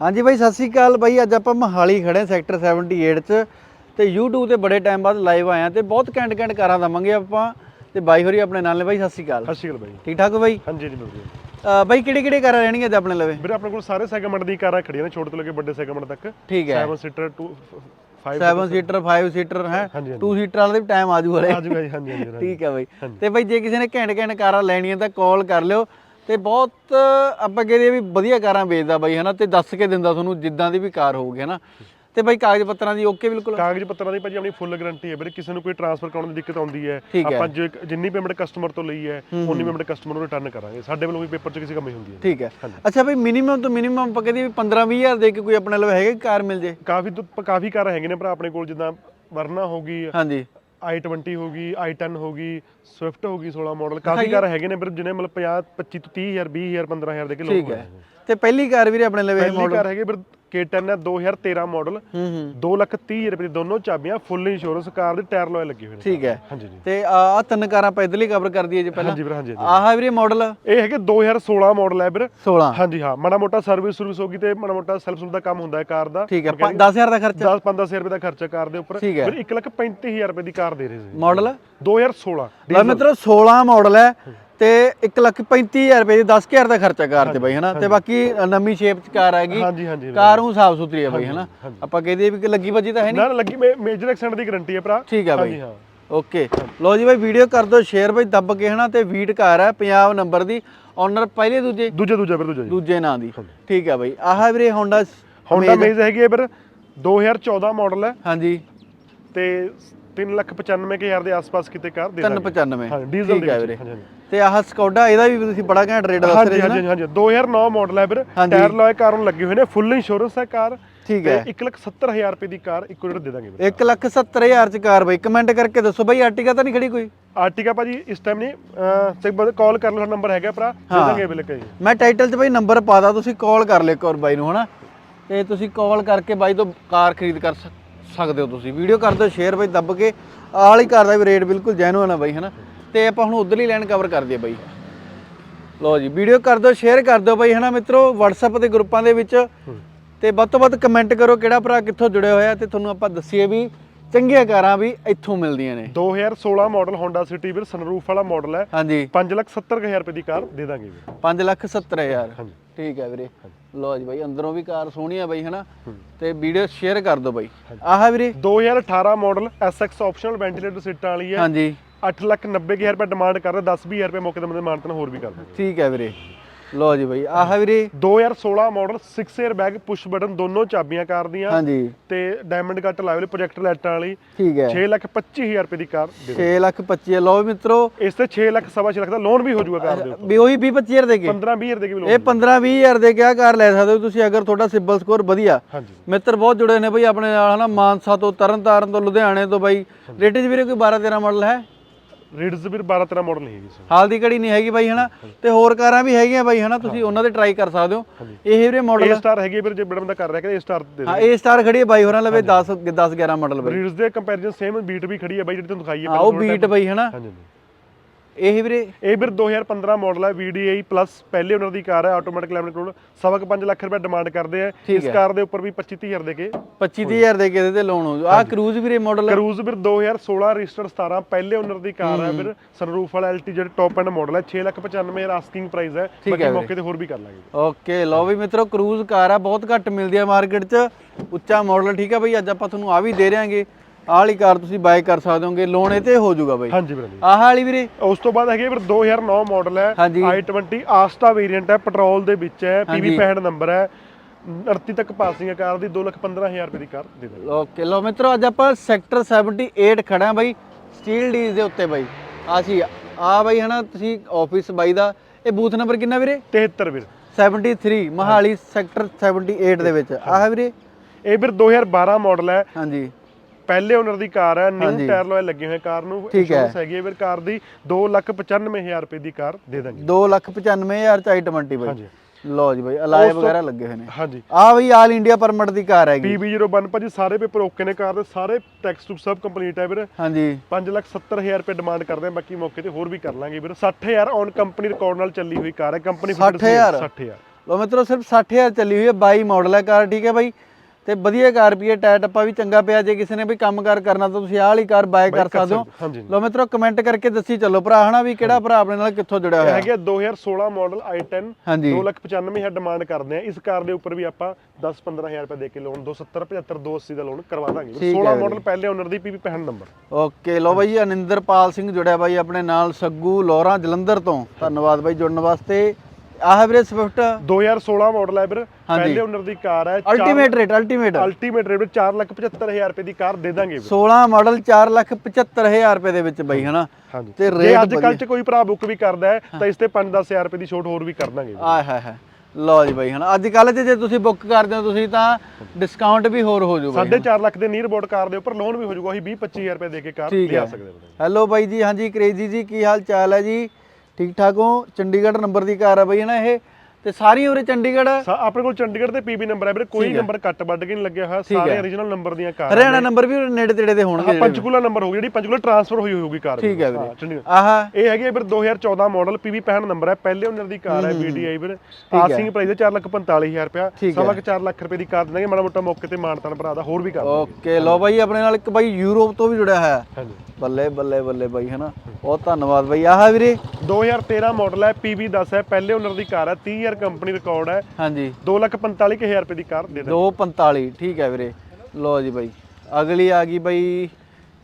ਹਾਂਜੀ ਬਾਈ ਸਤਿ ਸ੍ਰੀ ਅਕਾਲ ਬਾਈ। ਅੱਜ ਆਪਾਂ ਮਹਾਲੀ ਖੜੇ ਸੈਕਟਰ 78 ਚ ਤੇ YouTube ਤੇ ਬੜੇ ਟਾਈਮ ਬਾਅਦ ਲਾਈਵ ਆਏ ਆ ਤੇ ਬਹੁਤ ਕੈਂਟ ਕੈਂਟ ਕਾਰਾਂ ਦਵਾਂਗੇ ਆਪਾਂ ਤੇ ਬਾਈ ਹੋਰੀ ਆਪਣੇ ਨਾਲ ਨੇ ਬਾਈ ਸਤਿ ਸ੍ਰੀ ਅਕਾਲ। ਸਤਿ ਸ਼੍ਰੀ ਅਕਾਲ ਬਾਈ। ਠੀਕ ਠਾਕ ਹੋ ਬਾਈ? ਹਾਂਜੀ ਜੀ ਅਹ ਬਾਈ ਕਿਹੜੇ ਕਿਹੜੇ ਕਾਰਾਂ ਰਹਿਣਗੀਆਂ ਤੇ ਆਪਣੇ ਲਵੇ? ਵੀਰੇ ਆਪਣੇ ਕੋਲ ਸਾਰੇ ਸੈਗਮੈਂਟ ਦੀ ਕਾਰਾਂ ਖੜੀਆਂ ਨੇ ਛੋਟੇ ਤੋਂ ਲੈ ਕੇ ਵੱਡੇ ਸੈਗਮੈਂਟ ਤੱਕ। ਠੀਕ ਹੈ। 7 ਸੀਟਰ 2 5 7 ਸੀਟਰ 5 ਸੀਟਰ ਹੈ? ਹਾਂਜੀ, 2 ਸੀਟਰ ਵਾਲੇ ਵੀ ਟਾਈਮ ਆਜੂ ਹਲੇ। ਆ ਜੀ ਹਾਂਜੀ ਹਾਂਜੀ ਹਾਂਜੀ। ਠੀਕ ਹੈ ਬਾਈ। ਤੇ ਬਾਈ ਜੇ ਕਿਸੇ ਨੇ ਘੈਂਟ ਘੈਂਟ ਕਾਰਾਂ ਲੈਣੀਆਂ ਤਾਂ ਕਾਲ ਕਰ ਲਿਓ। ਤੇ ਬਹੁਤ ਆਪਾਂ ਕਹਿੰਦੇ ਵੀ ਵਧੀਆ ਕਾਰਾਂ ਵੇਚਦਾ ਬਾਈ ਹਨਾ? ਤੇ ਦੱਸ ਕੇ ਦਿੰਦਾ ਤੁਹਾਨੂੰ ਜਿੱਦਾਂ ਦੀ ਵੀ ਕਾਰ ਹੋਊਗੀ ਹਨਾ? ਤੇ ਬਾਈ ਕਾਗਜ਼ ਪੱਤਰਾਂ ਦੀ ਓਕੇ ਬਿਲਕੁਲ? ਕਾਗਜ਼ ਪੱਤਰਾਂ ਦੀ ਭਾਜੀ ਆਪਣੀ ਫੁੱਲ ਗਾਰੰਟੀ ਹੈ ਵੀਰੇ ਕਿਸੇ ਨੂੰ ਕੋਈ ਟ੍ਰਾਂਸਫਰ ਕਰਾਉਣ ਦੀ ਦਿੱਕਤ ਆਉਂਦੀ ਹੈ। ਆਪਾਂ ਜੇ ਜਿੰਨੀ ਪੇਮੈਂਟ ਕਸਟਮਰ ਤੋਂ ਲਈ ਹੈ ਉਨੀ ਪੇਮੈਂਟ ਕਸਟਮਰ ਨੂੰ ਰਿਟਰਨ ਕਰਾਂਗੇ। ਸਾਡੇ ਵੱਲੋਂ ਵੀ ਪੇਪਰ 'ਚ ਕਿਸੇ ਕਮੀ ਹੁੰਦੀ ਹੈ ਠੀਕ ਹੈ। ਅੱਛਾ ਬਾਈ ਮਿਨੀਮਮ ਤੋਂ ਮਿਨੀਮਮ ਆਪਾਂ ਕਹਿੰਦੇ ਵੀ 15 20000 ਦੇ ਕੇ ਕੋਈ ਆਪਣੇ ਲਵੇ ਹੈਗੇ ਕਾਰ ਮਿਲ ਜੇ? ਕਾਫੀ ਕਾਫੀ ਕਾਰਾਂ ਹੈਗੇ ਨੇ ਭਰਾ ਆਪਣੇ ਕੋਲ ਜਿੱਦਾਂ ਵਰਨਾ ਹੋਗੀ ਹਾਂਜੀ। I20 ਹੋਗੀ i10 ਹੋਗੀ ਸਵਿਫਟ ਹੋਗੀ 16 ਮਾਡਲ ਕਾਫੀ ਕਾਰਾਂ ਹੈਗੇ ਨੇ ਵੀਰੇ ਜਿਹਨੇ ਮਤਲਬ 50 25 ਤੋਂ 30000 20000 15000 ਦੇ ਕੇ ਲੋਕ ਠੀਕ ਹੈ। ਤੇ ਪਹਿਲੀ ਕਾਰ ਵੀਰੇ ਆਪਣੇ ਲਵੇ ਪਹਿਲੀ ਕਾਰ ਹੈਗੀ ਵੀਰ K10 ਹੈ 2013 ਮਾਡਲ ਹੂੰ ਹੂੰ। 2 ਲੱਖ 30 ਰੁਪਏ ਦੀ ਦੋਨੋਂ ਚਾਬੀਆਂ ਫੁੱਲ ਇੰਸ਼ੋਰੈਂਸ ਕਾਰ ਦੇ ਟਾਇਰ ਲੋਏ ਲੱਗੇ ਹੋਏ ਨੇ ਠੀਕ ਹੈ। ਹਾਂਜੀ ਜੀ। ਤੇ ਆ ਤਿੰਨ ਕਾਰਾਂ ਆਪਾਂ ਇਧਰਲੀ ਕਵਰ ਕਰ ਦਈਏ ਜੇ ਪਹਿਲਾਂ। ਹਾਂਜੀ ਵੀਰ ਹਾਂਜੀ। ਆਹ ਵੀਰੇ ਮਾਡਲ ਇਹ ਹੈਗੇ 2016 ਮਾਡਲ ਹੈ ਵੀਰ। 16 ਹਾਂਜੀ ਹਾਂ। ਮਾੜਾ ਮੋਟਾ ਸਰਵਿਸ ਸਰਵਿਸ ਹੋਗੀ ਤੇ ਮਾੜਾ ਮੋਟਾ ਸੈਲਫ ਦਾ ਕੰਮ ਹੁੰਦਾ ਹੈ ਕਾਰ ਦਾ। ਠੀਕ ਹੈ। 10000 ਦਾ ਖਰਚਾ? 10 15000 ਰੁਪਏ ਦਾ ਖਰਚਾ ਕਾਰ ਦੇ ਉੱਪਰ। ਵੀਰ 1 ਲੱਖ 35000 ਰੁਪਏ ਦੀ ਕਾਰ ਦੇ ਰਹੇ ਸੀ। ਮਾਡਲ 2016 ਲੈ ਮਿੱਤਰੋ 16 ਮਾਡਲ ਹੈ। ਤੇ 135000 ਰੁਪਏ ਦੀ 10000 ਦਾ ਖਰਚਾ ਕਾਰ ਤੇ ਬਾਈ ਹਨਾ? ਤੇ ਬਾਕੀ ਨਵੀਂ ਸ਼ੇਪ ਚ ਕਾਰ ਹੈਗੀ ਹਾਂਜੀ ਹਾਂਜੀ ਵੀਰ। ਕਾਰ ਨੂੰ ਸਾਫ਼ ਸੁਥਰੀ ਹੈ ਬਾਈ ਹਨਾ? ਆਪਾਂ ਕਹਦੇ ਵੀ ਕਿ ਲੱਗੀ ਵੱਜੀ ਤਾਂ ਹੈ ਨਹੀਂ। ਨਾ ਲੱਗੀ ਮੇਜਰ ਐਕਸੀਡੈਂਟ ਦੀ ਗਾਰੰਟੀ ਹੈ ਭਰਾ। ਠੀਕ ਹੈ ਬਾਈ। ਓਕੇ। ਲੋ ਜੀ ਬਾਈ ਵੀਡੀਓ ਕਰ ਦਿਓ ਸ਼ੇਅਰ ਬਾਈ ਦੱਬ ਕੇ ਹਨਾ? ਤੇ ਵੀਟ ਕਾਰ ਹੈ ਪੰਜਾਬ ਨੰਬਰ ਦੀ। ਓਨਰ ਪਹਿਲੇ ਦੂਜੇ? ਦੂਜਾ ਦੂਜਾ ਵੀਰ ਦੂਜਾ ਦੂਜੇ ਨਾਂ ਦੀ। ਠੀਕ ਹੈ ਬਾਈ। ਆਹ ਵੀਰੇ ਹੋਂਡਾ ਹੋਂਡਾ ਮੇਜ਼ ਹੈਗੀ ਹੈ ਵੀਰ 2014 ਮਾਡਲ ਹੈ ਹਾਂਜੀ। ਤੇ 395000 ਦੇ ਆਸ-ਪਾਸ ਕਿਤੇ ਕਾਰ ਦੇ ਦਾਂਗੇ। 395 ਹਾਂ ਡੀਜ਼ਲ ਠੀਕ ਦੇ ਹੈ ਵਿੱਚ ਵੀਰੇ। ਹਾਂਜੀ ਹਾਂਜੀ। ਤੇ ਆਹ ਸਕੋਡਾ ਇਹਦਾ ਵੀ ਤੁਸੀਂ ਬੜਾ ਘੈਂਟ ਰੇਟ ਦੱਸ ਹਾਂਜੀ ਰਹੇ ਨਾ? ਹਾਂਜੀ। ਹਾਂਜੀ 2009 ਮਾਡਲ ਹੈ ਵੀਰ। ਹਾਂਜੀ। ਟਾਇਰ ਲੋਏ ਕਾਰ ਨੂੰ ਲੱਗੇ ਹੋਏ ਨੇ। ਫੁੱਲ ਇੰਸ਼ੋਰੈਂਸ ਹੈ ਕਾਰ। ਠੀਕ ਹੈ। 170000 ਰੁਪਏ ਦੀ ਕਾਰ ਇੱਕੋ ਰੇਟ ਦੇ ਦਾਂਗੇ ਵੀਰ। 170000 ਚ ਕਾਰ ਬਾਈ। ਕਮੈਂਟ ਕਰਕੇ ਦੱਸੋ ਬਾਈ ਆਰਟੀਕਾ ਤਾਂ ਨਹੀਂ ਖੜੀ ਕੋਈ? ਆਰਟੀਕਾ ਭਾਜੀ ਇਸ ਟਾਈਮ ਨਹੀਂ। ਅਹ ਕਾਲ ਕਰ ਲਓ ਨੰਬਰ ਹੈਗਾ ਭਰਾ। ਦੇ ਦਾਂਗੇ ਬਿਲ ਕਹੀ ਮੈਂ ਟਾਈਟਲ 'ਚ ਬਾਈ ਨੰਬਰ ਪਾਦਾ ਤੁਸੀਂ ਕਾਲ ਕਰ ਲਿਓ ਇੱਕ ਵਾਰ ਬਾਈ ਨੂੰ ਹਨਾ? ਤੇ ਤੁਸੀਂ ਕਾਲ ਕਰਕੇ ਬਾਈ ਤੋਂ ਕਾਰ ਖਰੀਦ ਕਰ ਸਕ- ਸਕਦੇ ਹੋ ਤੁਸੀਂ। ਵੀਡੀਓ ਕਰ ਦਿਓ ਸ਼ੇਅਰ ਬਾਈ ਦੱਬ ਕੇ। ਆਹ ਵਾਲੀ ਕਾਰ ਦਾ ਵੀ ਰੇਟ ਬਿਲਕੁਲ ਜੈਨੂਅਨ ਆ ਬਾਈ ਹਨਾ? ਤੇ ਆਪਾਂ ਹੁਣ ਉਧਰਲੀ ਲਾਈਨ ਕਵਰ ਕਰ ਦਈਏ ਬਾਈ। ਲਓ ਜੀ ਵੀਡੀਓ ਕਰ ਦਿਓ ਸ਼ੇਅਰ ਕਰ ਦਿਓ ਬਾਈ ਹਨਾ ਮਿੱਤਰੋ? WhatsApp ਦੇ ਗਰੁੱਪਾਂ ਦੇ ਵਿੱਚ। ਤੇ ਵੱਧ ਤੋਂ ਵੱਧ ਕਮੈਂਟ ਕਰੋ ਕਿਹੜਾ ਭਰਾ ਕਿੱਥੋਂ ਜੁੜਿਆ ਹੋਇਆ ਤੇ ਤੁਹਾਨੂੰ ਆਪਾਂ ਦੱਸੀਏ ਵੀ ਚੰਗੀਆਂ ਕਾਰਾਂ ਵੀ ਇੱਥੋਂ ਮਿਲਦੀਆਂ ਨੇ। 2016 ਮਾਡਲ ਹੋਂਡਾ ਸਿਟੀ ਵੀਰ ਸਨਰੂਫ ਵਾਲਾ ਮਾਡਲ ਹੈ। ਹਾਂਜੀ। 570000 ਰੁਪਏ ਦੀ ਕਾਰ ਦੇ ਦਾਂਗੇ ਵੀਰ। 5 ਲੱਖ 70 ਹਜ਼ਾਰ। ਹਾਂਜੀ। ਠੀਕ ਹੈ ਵੀਰੇ। ਲਓ ਜੀ ਬਾਈ ਅੰਦਰੋਂ ਵੀ ਕਾਰ ਸੋਹਣੀ ਆ ਬਾਈ ਹਨਾ? ਤੇ ਵੀਡੀਓ ਸ਼ੇਅਰ ਕਰ ਦਿਓ ਬਾਈ। ਆਹ ਵੀਰੇ। 2018 ਮਾਡਲ SX ਆਪਸ਼ਨਲ ਵੈਂਟੀਲੇਟਰ ਸੀਟਾਂ ਵਾਲੀ ਹੈ। ਹਾਂਜੀ। 890000 ਰੁਪਏ ਡਿਮਾਂਡ ਕਰ ਰਿਹਾ 10000 ਰੁਪਏ ਮੌਕੇ ਤੇ ਬੰਦੇ ਮਾਨਤਨ ਹੋਰ ਵੀ ਕਰ ਦਿੰਦੇ। ਠੀਕ ਹੈ ਵੀਰੇ। ਲਓ ਜੀ ਬਾਈ ਆਹ ਵੀਰੇ। 2016 model 6 air bag push button ਦੋਨੋਂ ਚਾਬੀਆਂ ਕਾਰ ਦੀਆਂ ਹਾਂਜੀ। ਤੇ ਡਾਇਮੰਡ ਕੱਟ ਲਾਇਵਲ ਪ੍ਰੋਜੈਕਟਰ ਲਾਈਟਾਂ ਵਾਲੀ। ਠੀਕ ਹੈ। 6 ਲੱਖ 25000 ਰੁਪਏ ਦੀ ਕਾਰ ਦੇ 6 ਲੱਖ 25 ਲਓ ਵੀ ਮਿੱਤਰੋ। ਇਸ ਤੇ 6 ਲੱਖ ਸਵਾ ਛੇ ਲੱਖ ਦਾ ਲੋਨ ਵੀ ਹੋ ਜਾਊਗਾ ਕਾਰ ਦੇ ਉੱਪਰ। ਵੀ ਉਹੀ 20 25000 ਦੇ ਕੇ? 15 20 ਹਜ਼ਾਰ ਦੇ ਕੇ ਵੀ ਇਹ ਲੋਨ 15 20000 ਦੇ ਕੇ ਆ ਕਾਰ ਲੈ ਸਕਦੇ ਹੋ ਤੁਸੀਂ ਅਗਰ ਤੁਹਾਡਾ ਸਿਬਲ ਸਕੋਰ ਵਧੀਆ। ਹਾਂਜੀ। ਮਿੱਤਰ ਬਹੁਤ ਜੁੜੇ ਨੇ ਬਈ ਆਪਣੇ ਨਾਲ ਹਨਾ ਮਾਨਸਾ ਤੋਂ ਤਰਨਤਾਰਨ ਤੋਂ ਲੁਧਿਆਣੇ ਤੋਂ ਬਾਈ। ਰੇਟੇਜ ਵੀਰੇ ਕੋਈ 12 13 ਮਾਡਲ ਹੈ? ਰਿਡਜ਼ ਵੀ 12 13 ਮਾਡਲ ਹੈਗੀ ਇਸ ਹਾਲ ਦੀ ਘੜੀ ਨਹੀਂ ਹੈਗੀ ਬਾਈ ਹਨਾ? ਤੇ ਹੋਰ ਕਾਰਾਂ ਵੀ ਹੈਗੀਆਂ ਬਾਈ ਹਨਾ? ਤੁਸੀਂ ਉਹਨਾਂ ਤੇ ਟਰਾਈ ਕਰ ਸਕਦੇ ਹੋ। ਇਹ ਵੀਰੇ ਮਾਡਲ ਏ ਸਟਾਰ ਹੈਗੀ ਵੀਰ ਜੇ ਬੜਾ ਬੰਦਾ ਕਰ ਰਿਹਾ ਕਿ ਏ ਸਟਾਰ ਦੇ ਹਾਂ ਇਹ ਸਟਾਰ ਖੜੀ ਹੈ ਬਾਈ ਹੋਰਾਂ ਲਵੇ 10 10 11 ਮਾਡਲ ਬਾਈ। ਰਿਡਜ਼ ਦੇ ਕੰਪੈਰੀਜ਼ਨ ਸੇਮ ਬੀਟ ਵੀ ਖੜੀ ਹੈ ਬਾਈ ਜਿਹੜੀ ਤੁਹਾਨੂੰ ਦਿਖਾਈ ਹੈ ਉਹ ਬੀਟ ਬਾਈ ਹਨਾ? ਇਹ ਵੀਰੇ? ਇਹ ਵੀਰ 2015 ਮਾਡਲ ਹੈ VDI ਪਲੱਸ ਪਹਿਲੇ ਓਨਰ ਦੀ ਕਾਰ ਹੈ ਆਟੋਮੈਟਿਕ ਲੈਮਨ ਕੋਲ ਸਵਾ ਕੁ 5 ਲੱਖ ਰੁਪਏ ਡਿਮਾਂਡ ਕਰਦੇ ਆ। ਇਸ ਕਾਰ ਦੇ ਉੱਪਰ ਵੀ 25 30000 ਦੇ ਕੇ। 25 30000 ਦੇ ਕੇ ਇਹਦੇ ਤੇ ਲੋਨ ਹੋ ਆ ਕਰੂਜ਼ ਵੀਰੇ ਮਾਡਲ ਕਰੂਜ਼ ਵੀਰ 2016 ਰਜਿਸਟਰ 17 ਪਹਿਲੇ ਓਨਰ ਦੀ ਕਾਰ ਹੈ। ਵੀਰ ਸਨਰੂਫ ਵਾਲਾ LT ਜਿਹੜਾ ਟੌਪ ਐਂਡ ਮਾਡਲ ਹੈ 6,95,000 ਆਸਕਿੰਗ ਪ੍ਰਾਈਸ ਹੈ ਬਾਕੀ ਮੌਕੇ ਤੇ ਹੋਰ ਵੀ ਕਰ ਲਾਂਗੇ। ਓਕੇ ਲਓ ਵੀ ਮਿੱਤਰੋ ਕਰੂਜ਼ ਕਾਰ ਆ ਬਹੁਤ ਘੱਟ ਮਿਲਦੀ ਆ ਮਾਰਕੀਟ 'ਚ। ਉੱਚਾ ਮਾਡਲ ਠੀਕ ਆ ਬਈ ਅੱਜ ਆਪਾਂ ਤੁਹਾਨੂੰ ਆ ਵੀ ਦੇ ਰਿਆਂਗੇ ਆਹ ਵਾਲੀ ਕਾਰ ਤੁਸੀਂ ਬਾਈ ਕਰ ਸਕਦੇ ਹੋਗੇ ਲੋਨ ਇਹ ਤੇ ਹੋ ਜਾਊਗਾ ਬਾਈ। ਹਾਂਜੀ ਵੀਰ। ਆਹ ਵਾਲੀ ਵੀਰੇ? ਉਸ ਤੋਂ ਬਾਅਦ ਹੈਗੇ ਵੀਰ 2009 ਮਾਡਲ ਹੈ ਹਾਂਜੀ। i20 ਆਸਟਾ ਵੇਰੀਐਂਟ ਹੈ ਪੈਟਰੋਲ ਦੇ ਵਿੱਚ ਹੈ PV 65 ਨੰਬਰ ਹੈ। 38 ਤੱਕ ਪਾਸਿੰਗ ਹੈ ਕਾਰ ਦੀ 2,15,000 ਰੁਪਏ ਦੀ ਕਾਰ ਦੇ ਦਾਂਗੇ ਓਕੇ ਲਓ ਮਿੱਤਰੋ ਅੱਜ ਆਪਾਂ ਸੈਕਟਰ 78 ਖੜਾ ਹਾਂ ਬਾਈ ਸਟੀਲ ਡੀਜ਼ ਦੇ ਉੱਤੇ ਬਾਈ। ਆ ਸੀ ਆ ਬਾਈ ਹਨਾ ਤੁਸੀਂ ਆਫਿਸ ਬਾਈ ਦਾ ਇਹ ਬੂਥ ਨੰਬਰ ਕਿੰਨਾ ਵੀਰੇ? 73 ਵੀਰ। 73 ਮਹਾਲੀ ਸੈਕਟਰ 78 ਦੇ ਵਿੱਚ। ਆਹ ਵੀਰੇ? ਇਹ ਵੀਰ 2012 ਮਾਡਲ ਹੈ। ਹਾਂਜੀ। ਪਹਿਲੇ ਓਨਰ ਦੀ ਕਾਰ ਹੈ ਨਿਊ ਟਾਇਰ ਲੋਏ ਲੱਗੇ ਹੋਏ ਕਾਰ ਨੂੰ। ਇੰਸ਼ੋਰੈਂਸ ਹੈਗੀ ਹੈ ਵੀਰ ਕਾਰ ਦੀ 2,95,000 ਰੁਪਏ ਦੀ ਕਾਰ ਦੇ ਦਾਂਗੇ। 295000 ਚ i20 ਬਾਈ। ਹਾਂਜੀ। ਲਓ ਜੀ ਬਾਈ ਅਲਾਈ ਵਗੈਰਾ ਲੱਗੇ ਹੋਏ ਨੇ। ਹਾਂਜੀ। ਆ ਬਈ ਆਲ ਇੰਡੀਆ ਪਰਮਿਟ ਦੀ ਕਾਰ ਹੈਗੀ। PB01 ਭਾਜੀ ਸਾਰੇ ਪੇਪਰ ਓਕੇ ਨੇ ਕਾਰ ਦੇ ਸਾਰੇ ਟੈਕਸ ਟੂ ਸਭ ਕੰਪਲੀਟ ਹੈ ਵੀਰ। ਹਾਂਜੀ। 570000 ਰੁਪਏ ਡਿਮਾਂਡ ਕਰਦੇ ਆ ਬਾਕੀ ਮੌਕੇ ਤੇ ਹੋਰ ਵੀ ਕਰ ਲਾਂਗੇ ਵੀਰ। 60000 ਔਨ ਕੰਪਨੀ ਰਿਕਾਰਡ ਨਾਲ ਚੱਲੀ ਹੋਈ ਕਾਰ ਹੈ ਕੰਪਨੀ 60,000? 60000 ਲੋ ਮਿੱਤਰੋ ਸਿਰਫ 60000 ਚੱਲੀ ਹੋਈ ਹੈ 22 ਮਾਡਲ ਹੈ ਕਾਰ ਠੀਕ ਹੈ ਬਾਈ। ਤੇ ਵਧੀਆ ਕਾਰ ਵੀ ਹੈ ਟਾਇਰ ਟੱਪਾ ਵੀ ਚੰਗਾ ਪਿਆ ਜੇ ਕਿਸੇ ਨੇ ਵੀ ਕੰਮਕਾਰ ਕਰਨਾ ਤਾਂ ਤੁਸੀਂ ਆਹ ਵਾਲੀ ਕਾਰ ਬਾਏ ਕਰ ਸਕਦੇ ਹੋ। ਲੋ ਮਿੱਤਰੋ ਕਮੈਂਟ ਕਰਕੇ ਦੱਸੀ ਚੱਲੋ ਭਰਾ ਹਨਾ ਵੀ ਕਿਹੜਾ ਭਰਾ ਆਪਣੇ ਨਾਲ ਕਿੱਥੋਂ ਜੁੜਿਆ ਹੋਇਆ? ਹੈਗੇ 2016 ਮਾਡਲ i10 ਹਾਂਜੀ। 2,95 ਹੈ ਡਿਮਾਂਡ ਕਰਦੇ ਆ। ਇਸ ਕਾਰ ਦੇ ਉੱਪਰ ਵੀ ਆਪਾਂ 10-15000 ਰੁਪਏ ਦੇ ਕੇ ਲੋਨ 270 75 280 ਦਾ ਲੋਨ ਕਰਵਾ ਦਾਂਗੇ। ਠੀਕ ਹੈ 16 ਵੀਰੇ। ਮਾਡਲ ਪਹਿਲੇ ਓਨਰ ਦੀ ਪੀਪੀ 65 ਨੰਬਰ ਓਕੇ ਲੋ ਬਾਈ ਅਨਿੰਦਰਪਾਲ ਸਿੰਘ ਜੁੜਿਆ ਬਾਈ ਆਪਣੇ ਨਾਲ ਸੱਗੂ ਲੋਰਾ ਜਲੰਧਰ ਤੋਂ। ਧੰਨਵਾਦ ਬਾਈ ਜੁੜਨ ਵਾਸਤੇ। ਆਹ ਵੀਰੇ ਸਵਿਫਟ 2016 ਮਾਡਲ ਹੈ ਵੀਰ। ਪਹਿਲੇ ਓਨਰ ਦੀ ਕਾਰ ਹੈ। Ultimate rate ultimate ultimate rate 4,75,000 ਰੁਪਏ ਦੀ ਕਾਰ ਦੇ ਦਾਂਗੇ ਵੀਰ। 16 ਮਾਡਲ 475000 ਰੁਪਏ ਦੇ ਵਿੱਚ ਬਾਈ ਹਨਾ? ਤੇ ਜੇ ਰੇਟ ਅੱਜ ਕੱਲ ਚ ਕੋਈ ਭਰਾ ਬੁੱਕ ਵੀ ਕਰਦਾ ਹੈ ਤਾਂ ਇਸ ਤੇ 5-10000 ਰੁਪਏ ਦੀ ਛੋਟ ਹੋਰ ਵੀ ਕਰ ਦਾਂਗੇ। ਆਏ ਹਾਏ ਹਾਏ। ਲਓ ਜੀ ਬਾਈ ਹਨਾ? ਅੱਜ ਕੱਲ ਜੇ ਤੁਸੀਂ ਬੁੱਕ ਕਰਦੇ ਹੋ ਤੁਸੀਂ ਤਾਂ ਡਿਸਕਾਊਂਟ ਵੀ ਹੋਰ ਹੋ ਜਾਊਗਾ ਸਾਢੇ 4 ਲੱਖ ਦੇ ਨੀਅਰ ਬੋਰਡ ਕਾਰ ਦੇ ਉੱਪਰ ਲੋਨ ਵੀ ਹੋ ਜਾਊਗਾ ਅਸੀਂ 20-25000 ਰੁਪਏ ਦੇ ਕੇ ਕਾਰ ਲਿਆ ਸਕਦੇ ਹਾਂ ਹੈਲੋ ਬਾਈ ਜੀ ਹਾਂਜੀ ਕ੍ਰੇਜ਼ੀ ਜੀ ਕੀ ਹਾਲ ਚਾਲ ਹੈ ਜੀ? ਠੀਕ ਠਾਕ ਹੋ? ਚੰਡੀਗੜ੍ਹ ਨੰਬਰ ਦੀ ਕਾਰ ਹੈ ਬਾਈ ਹਨਾ ਇਹ? ਤੇ ਸਾਰੀ ਉਰੇ ਚੰਡੀਗੜ੍ਹ ਸਾ- ਆਪਣੇ ਕੋਲ ਚੰਡੀਗੜ੍ਹ ਤੇ ਪੀਬੀ ਨੰਬਰ ਹੈ ਵੀਰੇ ਕੋਈ ਨੰਬਰ ਕੱਟ ਵੱਢ ਕੇ ਨਹੀਂ ਲੱਗਿਆ ਹੋਇਆ ਸਾਰੇ origignal ਨੰਬਰ ਦੀਆਂ ਕਾਰਾਂ ਹਰਿਆਣਾ ਨੰਬਰ ਵੀ ਨੇੜੇ ਤੇੜੇ ਦੇ ਹੋਣਗੇ ਜਿਹੜੇ। ਪੰਚਕੂਲਾ ਨੰਬਰ ਹੋਊਗੀ ਜਿਹੜੀ ਪੰਚਕੂਲਾ ਟ੍ਰਾਂਸਫਰ ਹੋਈ ਹੋਊਗੀ ਕਾਰ ਠੀਕ ਹੈ ਹਾਂ, ਵੀਰੇ ਚੰਡੀਗੜ੍ਹ। ਆਹ। ਇਹ ਹੈਗੀ ਹੈ ਵੀਰ 2014 ਮਾਡਲ ਪੀਵੀ 65 ਨੰਬਰ ਹੈ ਪਹਿਲੇ ਓਨਰ ਦੀ ਕਾਰ ਹੈ ਵੀਡੀਆਈ ਵੀਰ। ਆਸਿੰਗ ਪ੍ਰਾਈਸ ਹੈ 4,45,000 ਰੁਪਿਆ ਠੀਕ ਸਵਾ ਕੁ 4 ਲੱਖ ਰੁਪਏ ਦੀ ਕਾਰ ਦਿੰਦਾਂਗੇ ਮਾੜਾ ਮੋਟਾ ਮੌਕੇ ਤੇ ਮਾਨਤਾਨ ਭਰਾ ਦਾ ਹੋਰ ਵੀ ਕਰ। ਓਕੇ ਲਓ ਬਾਈ ਆਪਣੇ ਨਾਲ ਇੱਕ ਬਾਈ ਯੂਰਪ ਤੋਂ ਵੀ ਜੁੜਿਆ ਹੋਇਆ। ਹੈ। ਹਾਂਜੀ। ਬੱਲੇ ਬੱਲੇ ਬੱਲੇ ਬਾਈ ਹਨਾ ਬਹੁਤ ਧੰਨਵਾਦ ਬਾਈ। ਆਹ ਵੀਰੇ 2013 ਮਾਡਲ ਹੈ ਪੀਵੀ 10 ਹੈ ਪਹਿਲੇ ਓਨਰ ਦੀ ਕਾਰ ਹੈ 30000 ਕੰਪਨੀ ਰਿਕਾਰਡ ਹੈ। ਹਾਂਜੀ। 2,45,000 ਰੁਪਏ ਦੀ ਕਾਰ ਦੇ ਦਾਂਗੇ 245 ਠੀਕ ਹੈ ਵੀਰੇ। ਲਓ ਜੀ ਬਾਈ ਅਗਲੀ ਆ ਗਈ ਬਾਈ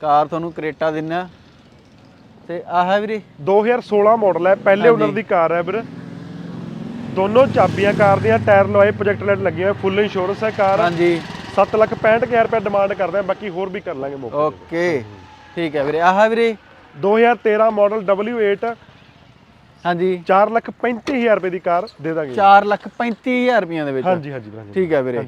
ਕਾਰ ਤੁਹਾਨੂੰ ਕਰੇਟਾ ਦਿੰਨਾ। ਤੇ ਆਹ ਹੈ ਵੀਰੇ। 2016 ਮਾਡਲ ਹੈ ਪਹਿਲੇ ਓਨਰ ਦੀ ਕਾਰ ਹੈ ਵੀਰ। ਦੋਨੋਂ ਚਾਬੀਆਂ ਕਾਰ ਦੀਆਂ ਟਾਇਰ ਲਵਾਏ ਪ੍ਰੋਜੈਕਟ ਲਾਈਟ ਲੱਗੇ ਹੋਏ ਫੁੱਲ ਇੰਸ਼ੋਰੈਂਸ ਹੈ ਕਾਰ। ਹਾਂਜੀ। 7,65,000 ਰੁਪਏ ਡਿਮਾਂਡ ਕਰਦੇ ਆ ਬਾਕੀ ਹੋਰ ਵੀ ਕਰ ਲਾਂਗੇ ਮੌਕੇ ਓਕੇ ਠੀਕ ਹੈ ਵੀਰੇ। ਆਹ ਵੀਰੇ। 2013 ਮਾਡਲ W8 ਹਾਂਜੀ। 4,35,000 ਰੁਪਏ ਦੀ ਕਾਰ ਦੇ ਦਾਂਗੇ 4 ਲੱਖ 35000 ਰੁਪਈਆਂ ਦੇ ਵਿੱਚ। ਹਾਂਜੀ ਹਾਂਜੀ ਵੀਰ, ਹਾਂਜੀ। ਠੀਕ ਹੈ ਵੀਰੇ।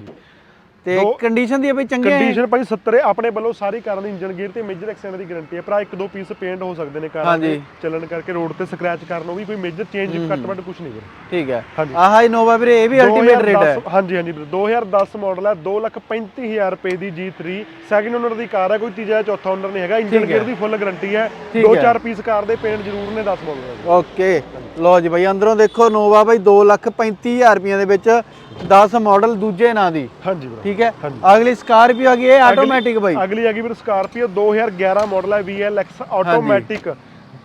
ਤੇ ਦੋ- ਕੰਡੀਸ਼ਨ ਦੀ ਹੈ ਬਈ ਚੰਗੀ ਕੰਡੀਸ਼ਨ ਭਾਈ 70 ਆਪਣੇ ਵੱਲੋਂ ਸਾਰੀ ਕਾਰਾਂ ਦੀ ਇੰਜਨ ਗੇਅਰ ਤੇ ਮੇਜਰ ਐਕਸੀਡੈਂਟ ਦੀ ਗਾਰੰਟੀ ਹੈ। ਭਰਾ ਇੱਕ ਦੋ ਪੀਸ ਪੇਂਟ ਹੋ ਸਕਦੇ ਨੇ ਕਾਰਾਂ ਦੇ। ਚੱਲਣ ਕਰਕੇ ਰੋਡ ਤੇ ਸਕ੍ਰੈਚ ਕਰਨ ਉਹ ਵੀ ਕੋਈ ਮੇਜਰ ਚੇਂਜ ਘੱਟ ਵੱਟ ਕੁਝ ਨਹੀਂ ਵੀਰ। ਠੀਕ ਹੈ। ਹਾਂਜੀ। ਆਹ ਇਨੋਵਾ ਵੀਰੇ ਇਹ ਵੀ ਅਲਟੀਮੇਟ ਰੇਟ ਹੈ। 2010 ਹਾਂਜੀ ਹਾਂਜੀ ਵੀਰ 2010 ਮਾਡਲ ਹੈ 2,35,000 ਰੁਪਏ ਦੀ G3 ਸੈਕਿੰਡ ਓਨਰ ਦੀ ਕਾਰ ਹੈ ਕੋਈ ਤੀਜਾ ਜਾਂ ਚੌਥਾ ਓਨਰ ਨਹੀਂ ਹੈਗਾ ਇੰਜਨ ਠੀਕ ਗੇਅਰ। ਦੀ ਫੁੱਲ ਗਾਰੰਟੀ ਹੈ। ਠੀਕ ਦੋ ਹੈ। ਚਾਰ ਪੀਸ ਕਾਰ ਦੇ ਪੇਂਟ ਜ਼ਰੂਰ ਨੇ 10 ਮਾਡਲ ਦੇ। ਓਕੇ ਲਓ ਜੀ ਬਾਈ ਅੰਦਰੋਂ ਦੇਖੋ ਨੋਵਾ ਬਾਈ 2 ਲੱਖ 35000 ਰੁਪਈਆਂ ਦੇ ਵਿੱਚ 10 ਮਾਡਲ ਦੂਜੇ ਨਾਂ ਦੀ। ਹਾਂਜੀ ਵੀਰ ਠੀਕ ਹੈ। ਅਗਲੀ ਸਕਾਰਪੀਓ ਆ ਗਈ ਇਹ ਆਟੋਮੈਟਿਕ ਬਾਈ। ਅਗਲੀ ਹੈਗੀ ਵੀਰ ਸਕਾਰਪੀਓ 2011 ਮਾਡਲ ਹੈ VLX ਆਟੋਮੈਟਿਕ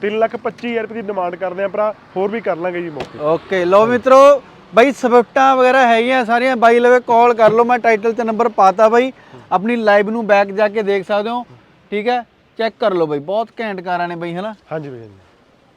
3,25,000 ਰੁਪਏ ਦੀ ਡਿਮਾਂਡ ਕਰਦੇ ਆ ਭਰਾ ਹੋਰ ਵੀ ਕਰ ਲਾਂਗੇ ਜੀ ਮੌਕੇ। ਓਕੇ ਲਓ ਮਿੱਤਰੋ ਬਾਈ ਸਵਿਫਟਾਂ ਵਗੈਰਾ ਹੈਗੀਆਂ ਸਾਰੀਆਂ ਬਾਈ ਲਵੇ ਕਾਲ ਕਰ ਲਓ ਮੈਂ ਟਾਈਟਲ 'ਚ ਨੰਬਰ ਪਾਤਾ ਬਾਈ। ਆਪਣੀ ਲਾਈਵ ਨੂੰ ਬੈਕ ਜਾ ਕੇ ਦੇਖ ਸਕਦੇ ਹੋ। ਠੀਕ ਹੈ? ਚੈੱਕ ਕਰ ਲਓ ਬਾਈ ਬਹੁਤ ਘੈਂਟ ਕਾਰਾਂ ਨੇ ਬਾਈ ਹਨਾ? ਹਾਂਜੀ ਹਾਂਜੀ।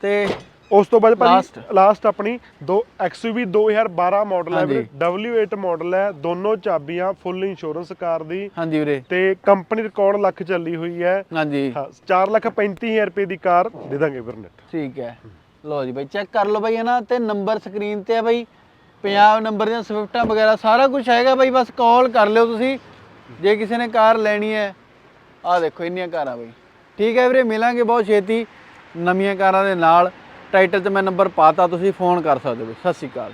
ਤੇ ਉਸ ਤੋਂ ਬਾਅਦ ਭਾਜੀ। ਲਾਸਟ ਆਪਣੀ ਦੋ XUV 2012 ਮਾਡਲ ਹੈ ਵੀਰ। ਹਾਂਜੀ। W8 ਮਾਡਲ ਹੈ। ਦੋਨੋਂ ਚਾਬੀਆਂ ਫੁੱਲ ਇੰਸ਼ੋਰੈਂਸ ਕਾਰ ਦੀ। ਹਾਂਜੀ ਵੀਰੇ। ਤੇ ਕੰਪਨੀ ਰਿਕਾਰਡ ਲੱਖ ਚੱਲੀ ਹੋਈ ਹੈ। ਹਾਂਜੀ। ਹਾਂ 4,35,000 ਰੁਪਏ ਦੀ ਕਾਰ ਦੇ ਦਾਂਗੇ ਵੀਰ ਨੈਟ ਠੀਕ ਹੈ। ਲਓ ਜੀ ਬਾਈ ਚੈੱਕ ਕਰ ਲਓ ਬਾਈ ਹਨਾ ਤੇ ਨੰਬਰ ਸਕਰੀਨ ਤੇ ਆ ਬਾਈ। ਪੰਜਾਬ ਨੰਬਰ ਦੀਆਂ ਸਵਿਫਟਾਂ ਵਗੈਰਾ ਸਾਰਾ ਕੁਝ ਹੈਗਾ ਬਾਈ ਬਸ ਕਾਲ ਕਰ ਲਿਓ ਤੁਸੀਂ। ਜੇ ਕਿਸੇ ਨੇ ਕਾਰ ਲੈਣੀ ਹੈ ਆਹ ਦੇਖੋ ਇੰਨੀਆਂ ਕਾਰਾਂ ਬਾਈ। ਠੀਕ ਹੈ ਵੀਰੇ ਮਿਲਾਂਗੇ ਬਹੁਤ ਛੇਤੀ ਨਵੀਆਂ ਕਾਰਾਂ ਦੇ ਨਾਲ। ਟਾਈਟਲ 'ਚ ਮੈਂ ਨੰਬਰ ਪਾਤਾ ਤੁਸੀਂ ਫੋਨ ਕਰ ਸਕਦੇ ਹੋ। ਸਤਿ ਸ਼੍ਰੀ ਅਕਾਲ।